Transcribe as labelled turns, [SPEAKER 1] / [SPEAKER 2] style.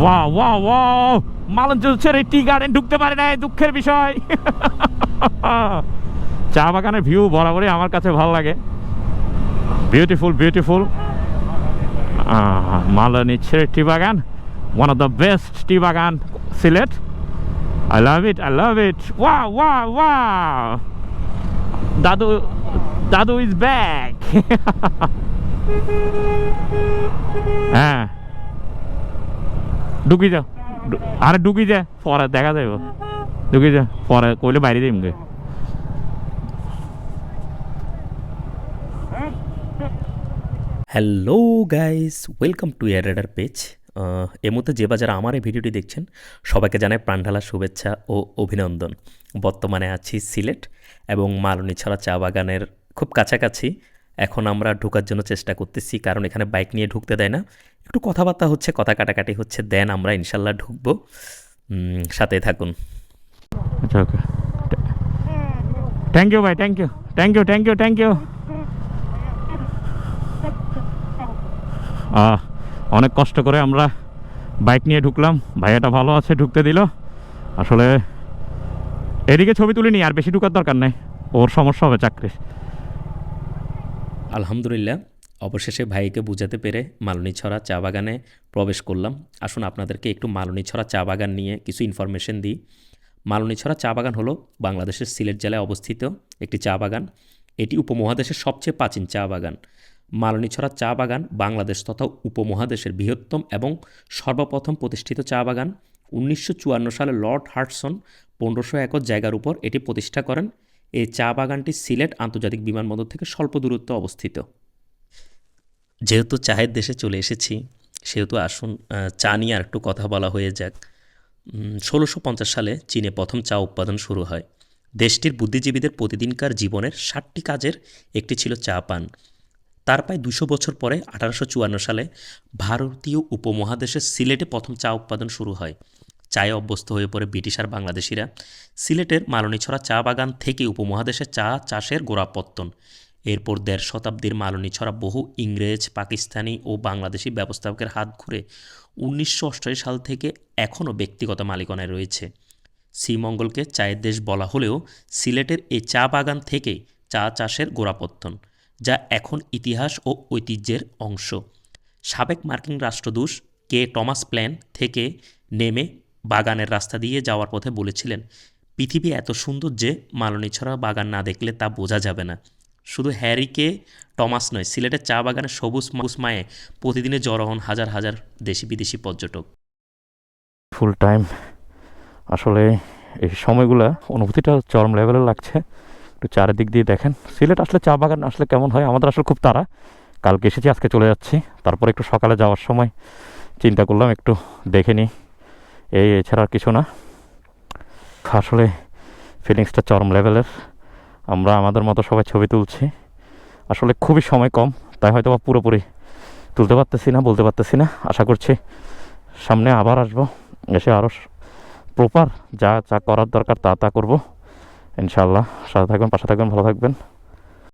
[SPEAKER 1] ওয়া ওয়া ওয়া মালঞ্চ ছেড়ে টি গার্ডেন, ঢুকতে পারে না দুঃখের বিষয়। চা বাগানের ভিউ বরাবরই আমার কাছে ভালো লাগে। বিউটিফুল বিউটিফুল মালনী ছেড়ে টি বাগান one of the best tea বাগান, Sylhet. I love it I love it ওয়া ওয়া ওয়া দাদু দাদু ইজ ব্যাক হ্যাঁ। ঢুকি ঢু- আরে ঢুকি যা, পরে দেখা যাইব। ঢুকি যা, পরে কইলে বাইরে যাইম গে।
[SPEAKER 2] Hello guys welcome to air radar page এ মুহূর্তে যে বাজার আমার এই ভিডিওটি দেখছেন, সবাইকে জানাই প্রাণঢালা শুভেচ্ছা ও অভিনন্দন। বর্তমানে আছি সিলেট এবং মালনী ছড়া চা বাগানের খুব কাছাকাছি এখন আমরা ঢোকার জন্য চেষ্টা করতেছি, কারণ এখানে বাইক নিয়ে ঢুকতে দেয় না। একটু কথাবার্তা হচ্ছে, কথা কাটাকাটি হচ্ছে দেন আমরা ইনশাল্লাহ ঢুকবো। সাথে থাকুন।
[SPEAKER 1] আচ্ছা ওকে থ্যাংক ইউ ভাই thank you thank you thank you thank you অনেক কষ্ট করে আমরা বাইক নিয়ে ঢুকলাম। ভাইয়াটা ভালো আছে, ঢুকতে দিল। আসলে এদিকে ছবি তুলিনি, আর বেশি ঢুকার দরকার নেই। ওর সমস্যা হবে চাকরির।
[SPEAKER 2] আলহামদুলিল্লাহ, অবশেষে ভাইকে বুঝাতে পেরে মালনী ছড়া চা বাগানে প্রবেশ করলাম। আসুন আপনাদেরকে একটু মালনী ছড়া চা বাগান নিয়ে কিছু ইনফরমেশন দিই। মালনী ছড়া চা বাগান হলো বাংলাদেশের সিলেট জেলায় অবস্থিত একটি চা বাগান। এটি উপমহাদেশের সবচেয়ে প্রাচীন চা বাগান। মালনীছড়া চা বাগান বাংলাদেশ তথা উপমহাদেশের বৃহত্তম এবং সর্বপ্রথম প্রতিষ্ঠিত চা বাগান। উনিশশো চুয়ান্ন সালে লর্ড হার্টসন পনেরোশো একর জায়গার উপর এটি প্রতিষ্ঠা করেন। এই চা বাগানটি সিলেট আন্তর্জাতিক বিমানবন্দর থেকে স্বল্প দূরত্বে অবস্থিত। যেহেতু চায়ের দেশে চলে এসেছি, সেহেতু আসুন চা নিয়ে আর একটু কথা বলা হয়ে যাক। ষোলোশো পঞ্চাশ সালে চীনে প্রথম চা উৎপাদন শুরু হয়। দেশটির বুদ্ধিজীবীদের প্রতিদিনকার জীবনের ষাটটি কাজের একটি ছিল চা পান। তার প্রায় দুশো বছর পরে আঠারোশো চুয়ান্ন সালে ভারতীয় উপমহাদেশের সিলেটে প্রথম চা উৎপাদন শুরু হয়। চায়ে অভ্যস্ত হয়ে পড়ে ব্রিটিশ আর বাংলাদেশিরা। সিলেটের মালনীছড়া চা বাগান থেকে উপমহাদেশে চা চাষের গোড়াপত্তন এরপর দেড় শতাব্দীর মালনীছড়া বহু ইংরেজ, পাকিস্তানি ও বাংলাদেশি ব্যবস্থাপকের হাত ঘুরে উনিশশো সাল থেকে এখনও ব্যক্তিগত মালিকানায় রয়েছে। শ্রীমঙ্গলকে চায়ের দেশ বলা হলেও সিলেটের এই চা বাগান থেকে চা চাষের গোড়াপত্তন যা এখন ইতিহাস ও ঐতিহ্যের অংশ। সাবেক মার্কিন রাষ্ট্রদূষ কে টমাস প্ল্যান থেকে নেমে বাগানের রাস্তা দিয়ে যাওয়ার পথে বলেছিলেন, পৃথিবী এত সুন্দর যে মালনী ছড়া বাগান না দেখলে তা বোঝা যাবে না। শুধু হ্যারিকে টমাস নয় সিলেটের চা বাগানের সবুজ মায়ে প্রতিদিনে জড়ো হন হাজার হাজার দেশি বিদেশি পর্যটক।
[SPEAKER 1] ফুল টাইম আসলে এই সময়গুলো অনুভূতিটা চরম লেভেলে লাগছে। একটু চারিদিক দিয়ে দেখেন। সিলেট আসলে চা বাগান আসলে কেমন হয়? আমাদের আসলে খুব তাড়া। কালকে এসেছি, আজকে চলে যাচ্ছি। তারপর একটু সকালে যাওয়ার সময় চিন্তা করলাম, একটু দেখে নিই। এই এছাড়া কিছু না। আসলে ফিলিংসটা চরম লেভেলের আমরা আমাদের মতো সবাই ছবি তুলছি। আসলে খুবই সময় কম, তাই হয়তো বা পুরোপুরি তুলতে পারতেছি না, বলতে পারতেছি না। আশা করছি সামনে আবার আসব, এসে আরও প্রপার যা যা করার দরকার তা তা করব। ইনশাল্লাহ সাথে থাকবেন, পাশে থাকবেন, ভালো থাকবেন।